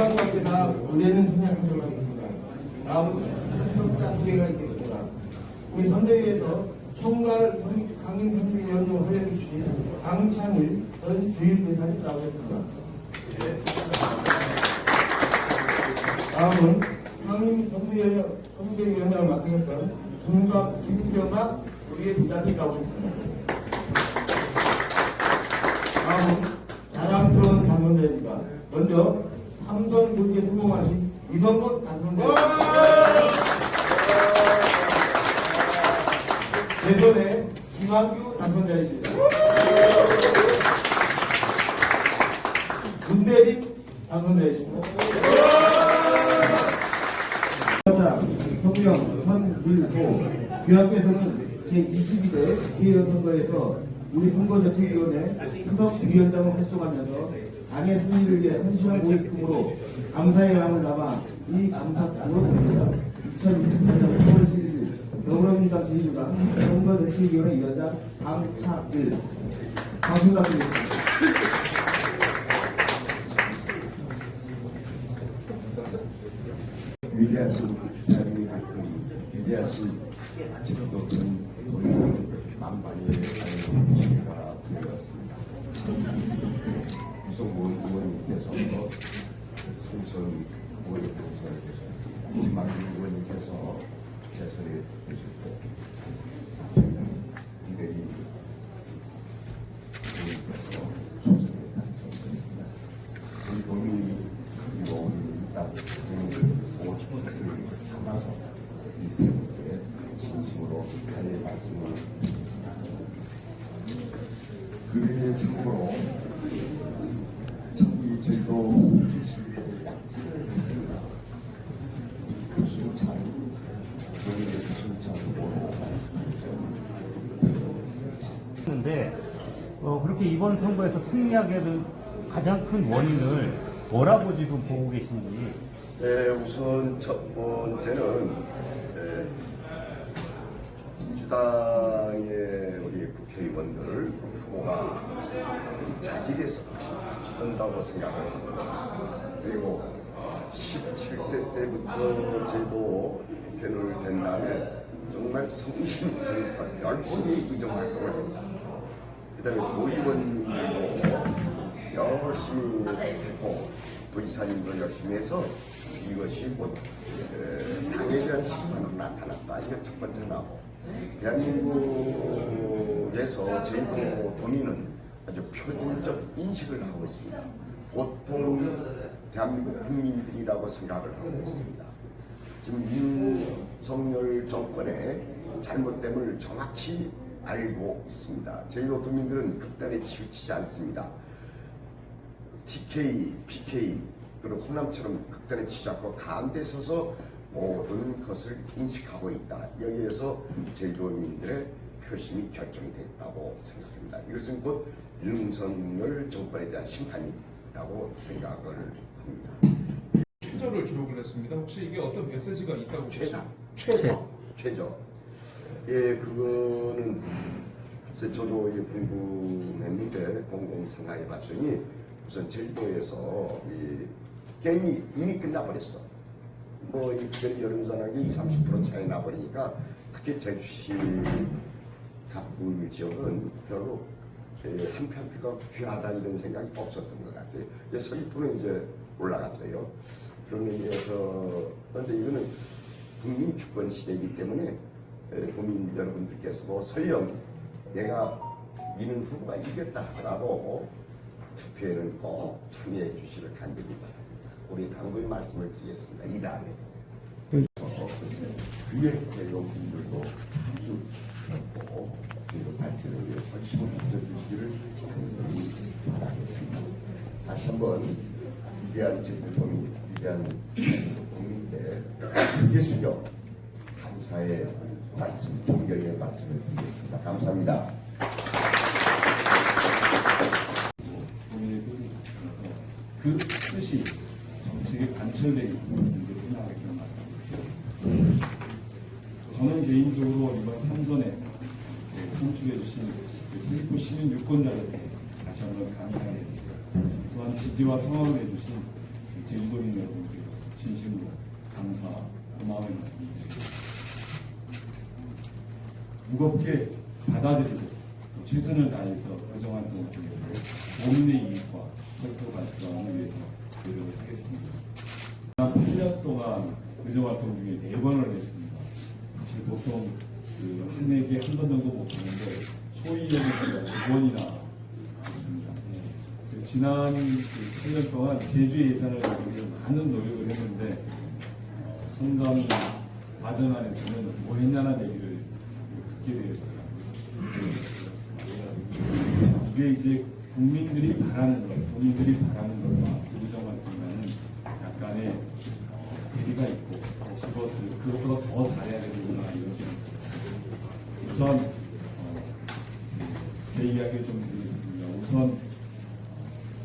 함께 다 의뢰는 생략하도록 하겠습니다. 다음 선정자 소개가 있겠습니다. 우리 선대위에서 총괄 강인 선대위원으로 활약해 주신 강창일 전 주일대사님 나오셨습니다. 다음은 선대위원, 선대위원장을 맡으셨던 김박 김경박 우리의 부장님 나오셨습니다. 다음은 자랑스러운 당선자입니다. 먼저 삼선 교지에 성공하신 이성건 당선자입니다. 대전의 김학규 당선자이십니다. 김대림 당선자이십니다. 자, 성명 선일호 교학께서는 제22대 국회의원 선거에서 우리 선거자치위원회 수석 위원장을 활동하면서 당의 승리를 위해 헌신한 모임으로 감사의 마음을 담아 이 감사장으로 보냅니다. 2024년 3월 11일 더불어민주당 지지주당 선거자치위원회 위원장 강차일 박수 부탁드리겠습니다. 위대하신 발끈이 위대하신 아직도 높은 우리 만반의 아이가 되었습니다. 구성원 의원님께서 승선 의원 당선을 되셨습니다. 김만기 의원님께서 재선을 되셨고 이대리 의원님께서 조선에 당선됐습니다. 저희 그리고 우리 일단 국민들 오천을 담아서 이 세분께 진심으로 축하의 말씀을 드리겠습니다. 그의 참고로 전기 제도 출시의 약진을 했습니다. 구순찬, 저희의 구순찬 후보로 했는데 어, 그렇게 이번 선거에서 승리하게 된 가장 큰 원인을 뭐라고 지금 보고 계신지 네, 우선 첫 번째는 네, 민주당의 국회의원들 후보가 이 자질에서 앞선다고 하고 있습니다. 그리고 17대 때부터 저도 국회를 된 다음에 정말 성심성의껏 열심히 의정활동을 합니다. 그 다음에 도의원님들도 열심히 하고 도지사님도 열심히 해서 이것이 곧 에, 당에 대한 신분으로 나타났다. 이게 첫 번째 나고 대한민국에서 저희도 도민은 아주 표준적 인식을 하고 있습니다. 보통 대한민국 국민들이라고 생각을 하고 있습니다. 지금 윤석열 정권의 잘못됨을 정확히 알고 있습니다. 저희 도민들은 극단에 치우치지 않습니다. TK, PK, 그리고 호남처럼 극단에 치지 않고 가운데 서서 모든 것을 인식하고 있다. 여기에서 저희 도민들의 표심이 결정됐다고 생각합니다. 이것은 곧 윤석열 정권에 대한 심판이라고 생각을 합니다. 최저를 기록을 했습니다. 혹시 이게 어떤 메시지가 있다고 최다? 최저, 최저. 예, 그거는 글쎄 저도 이게 궁금했는데 공공 생각해 봤더니 우선 제주도에서 이 게임이 이미 끝나버렸어. 뭐이 여름전하게 20, 30% 차이 나버리니까 특히 제주시 갑부 지역은 별로 예, 한 표가 귀하다 이런 생각이 없었던 것 같아요. 서귀포는 이제 올라갔어요. 그런 의미에서 그런데 이거는 국민 주권 시대이기 때문에 에, 도민 여러분들께서도 설령 내가 미는 후보가 이겼다 하더라도 투표에는 꼭 참여해 주시를 간절히 바랍니다. 우리 당부의 말씀을 드리겠습니다. 이 다음에 위에 대의원분들도 아주 좋고 그리고 발전을 위해서 힘을 간절히 바라겠습니다. 다시 한번 위대한 제주도민, 위대한 국민께 숙여 감사의 말씀, 존경의 말씀을 드리겠습니다. 감사합니다. 정책에 관철되어 있는 분들을 생각하게 되는 말씀드립니다. 저는 개인적으로 이번 삼선에 선출해 주신 서귀포 시민 유권자들께 다시 한번 감사드립니다. 또한 지지와 성원을 해주신 제주도민 여러분께 진심으로 감사, 고마움을 말씀드립니다. 무겁게 받아들이고 또 최선을 다해서 의정한 동안에서 도민의 이익과 혁도 발전을 위해서 노력을 하겠습니다. 지난 8년 동안 의정활동 중에 4번을 했습니다. 사실 보통 그한 해에 한번 정도 못 하는데 소위 얘기하면 두 번이나 했습니다. 네. 그 지난 그 8년 동안 제주 예산을 위해 많은 노력을 했는데 어, 성감 마전안에서는 뭐 했냐는 얘기를 듣게 되었습니다. 이게 이제 국민들이 바라는 것, 국민들이 바라는 것과 의정활동과는 약간의 어, 괴리가 있고 더 집어서 그것보다 더 잘해야 되는구나 이런 생각. 우선 어, 제 이야기를 좀 드리겠습니다. 우선 어,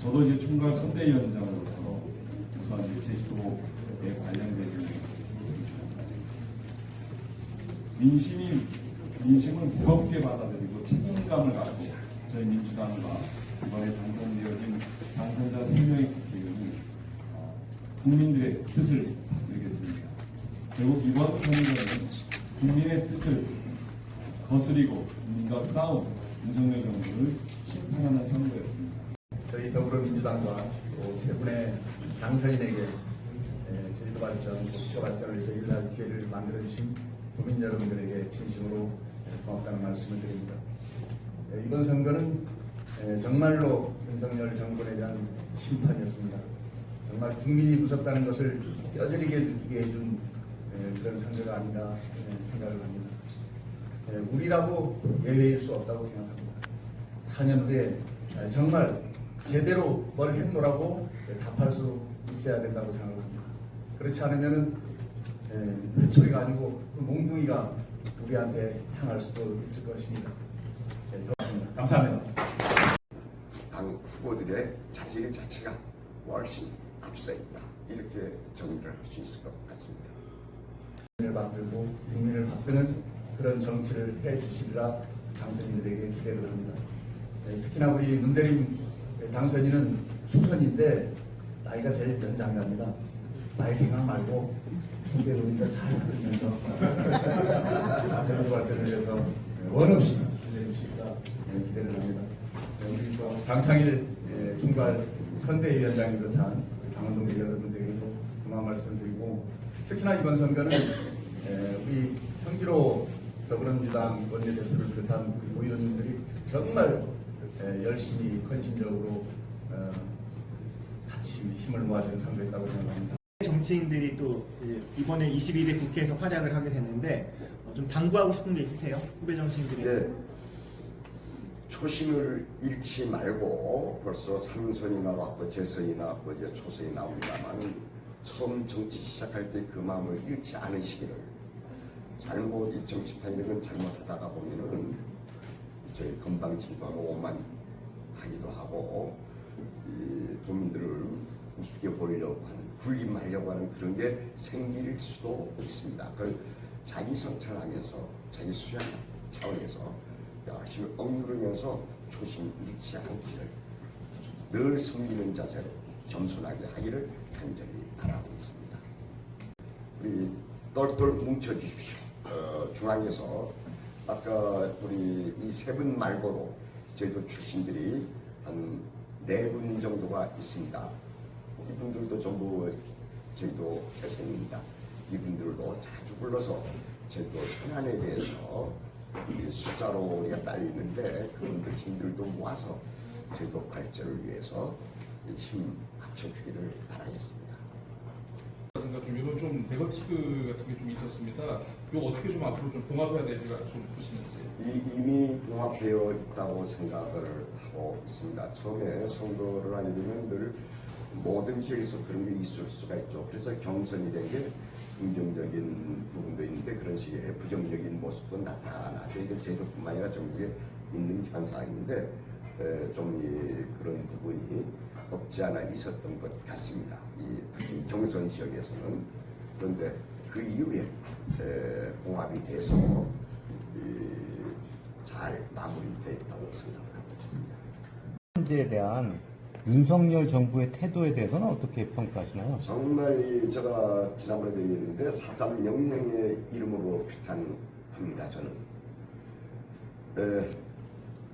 저도 이제 총괄 선대위원장으로서 우선 이제 제주도에 관련돼서 민심이 민심을 무겁게 받아들이고 책임감을 갖고 저희 민주당과 이번에 당선되어진 당선자 3명의 국회의원이 어, 국민들의 뜻을. 결국 이번 선거는 국민의 뜻을 거스리고 국민과 싸운 윤석열 정부를 심판하는 선거였습니다. 저희 더불어민주당과 또세 분의 당선인에게 에, 제주도 발전, 목표 발전을 위해서 일할 기회를 만들어주신 국민 여러분들에게 진심으로 에, 고맙다는 말씀을 드립니다. 에, 이번 선거는 에, 정말로 윤석열 정권에 대한 심판이었습니다. 정말 국민이 무섭다는 것을 뼈저리게 느끼게 해준 에, 그런 선거가 아닌가 에, 생각을 합니다. 에, 우리라고 예외일 수 없다고 생각합니다. 4년 후에 에, 정말 제대로 뭘 했노라고 답할 수 있어야 된다고 생각합니다. 그렇지 않으면은 그 소리가 아니고 그 몽둥이가 우리한테 향할 수도 있을 것입니다. 감사합니다. 당 후보들의 자질 자체가 훨씬 앞서 있다. 이렇게 정리를 할 수 있을 것 같습니다. 국민을 바꾸고 국민을 바꾸는 그런 정치를 해 주시리라 당선인들에게 기대를 합니다. 네, 특히나 우리 문대림 당선인은 초선인데 나이가 제일 연장갑니다. 나이 생각 말고 선배 보니까 잘 들으면서 정부 발전을 위해서 원 없이 기대해 주시리라 네, 기대를 합니다. 네, 우리 예, 총괄 선대위원장이 비롯한 강원동 여러분들에게도 그만 말씀드리고 특히나 이번 선거는 에, 우리 현기로 더불어민주당 원내대표를 비롯한 우리 의원님들이 정말 에, 열심히 헌신적으로 어, 같이 힘을 모아주는 선거였다고 생각합니다. 정치인들이 또 이번에 22대 국회에서 활약을 하게 됐는데 어, 좀 당부하고 싶은 게 있으세요? 후배 정치인들이 네. 초심을 잃지 말고 벌써 삼선이 나 왔고 재선이 나 왔고 이제 초선이 나옵니다만 처음 정치 시작할 때 그 마음을 잃지 않으시기를 잘못 이 정치판이라는 잘못하다가 보면은 저희 건방진도하고 오만하기도 하고 이 도민들을 우습게 보이려고 하는 불림하려고 하는 그런 게 생길 수도 있습니다. 그걸 자기 성찰하면서 자기 수양 차원에서 열심히 억누르면서 초심 잃지 않기를 늘 섬기는 자세로 겸손하게 하기를 간절히. 우리 똘똘 뭉쳐주십시오. 어, 중앙에서 아까 우리 이 세 분 말고도 저희도 출신들이 한 네 분 정도가 있습니다. 이분들도 전부 저희도 회생입니다. 이분들도 자주 불러서 저희도 현안에 대해서 이 숫자로 우리가 딸려 있는데 그분들 힘들도 모아서 저희도 발전을 위해서 힘 합쳐주기를 바라겠습니다. 좀 이런 좀 네거티브 같은 게 좀 있었습니다. 이거 어떻게 좀 앞으로 좀 봉합해야 될지가 좀 보시는지. 이- 이미 봉합되어 있다고 생각을 하고 있습니다. 처음에 선거를 되면 늘 모든 지역에서 그런 게 있을 수가 있죠. 그래서 경선이 된 게 긍정적인 부분도 있는데 그런 식의 부정적인 모습도 나타나죠. 이게 제도뿐만 아니라 전국에 있는 현상인데 에, 좀 이, 그런 부분이 없지 않아 있었던 것 같습니다. 이, 특히 경선 지역에서는 그런데 그 이후에 에, 봉합이 돼서 이, 잘 마무리되어 있다고 생각하고 있습니다. 문제에 대한 윤석열 정부의 태도에 대해서는 어떻게 평가하시나요? 정말 이 제가 지난번에도 얘기했는데 사삼 영령의 이름으로 규탄합니다. 저는 에,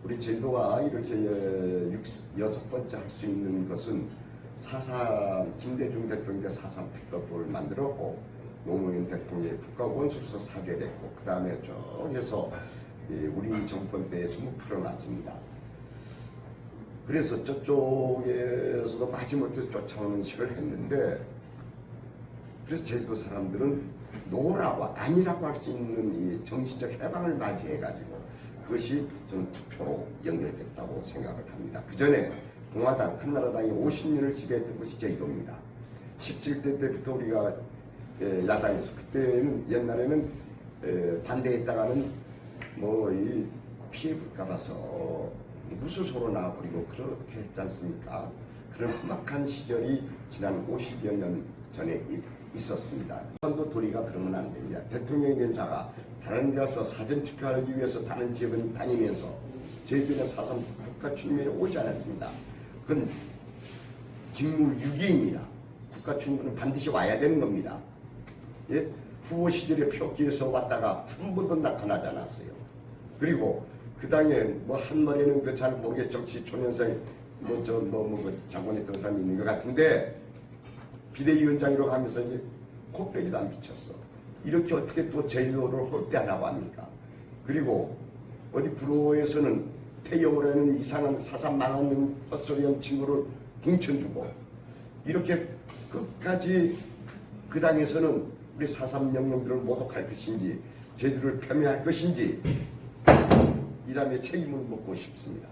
우리 제도가 이렇게 에, 육, 여섯 번째 할 수 있는 것은 사삼 김대중 대통령의 사삼 픽업을 만들었고 노무현 대통령의 국가원수로서 사죄됐고 그 다음에 쭉 해서 이 우리 정권 때에 전부 풀어놨습니다. 그래서 저쪽에서도 마지못해 쫓아오는 식을 했는데 그래서 제주도 사람들은 노라고 아니라고 할 수 있는 이 정신적 해방을 맞이해가지고 그것이 저는 투표로 연결됐다고 생각을 합니다. 그 전에 공화당, 한나라당이 50년을 지배했던 것이 제주도입니다. 17대 때부터 우리가 예, 야당에서 그때는 옛날에는 에, 반대했다가는 뭐 이 피해 볼까 봐서 무소속으로 나와버리고 그렇게 했지 않습니까? 그런 험악한 시절이 지난 50여 년 전에 이- 있었습니다. 선도 도리가 그러면 안 됩니다. 대통령이 된 자가 다른 데 가서 사전 투표하기 위해서 다른 지역을 다니면서 제주의 사선 국가 출입에 오지 않았습니다. 그건 직무 유기입니다. 국가 출입은 반드시 와야 되는 겁니다. 예? 후보 시절에 표기에서 왔다가 한 번도 나타나지 않았어요. 그리고 그 당에 뭐 한머리는 그 잘 모르겠 정치 초년생 뭐저 뭐뭐 장관했던 사람이 있는 것 같은데 비대위원장으로 가면서 이제 코빼기도 안 비쳤어. 이렇게 어떻게 또 제주도를 홀대하라고 합니까? 그리고 어디 구로에서는 태영으로 하는 이상한 사상 망하는 헛소리한 친구를 공천주고 이렇게 끝까지 그 당에서는 우리 사삼 영령들을 모독할 것인지 제주를 폄훼할 것인지 이 다음에 책임을 묻고 싶습니다.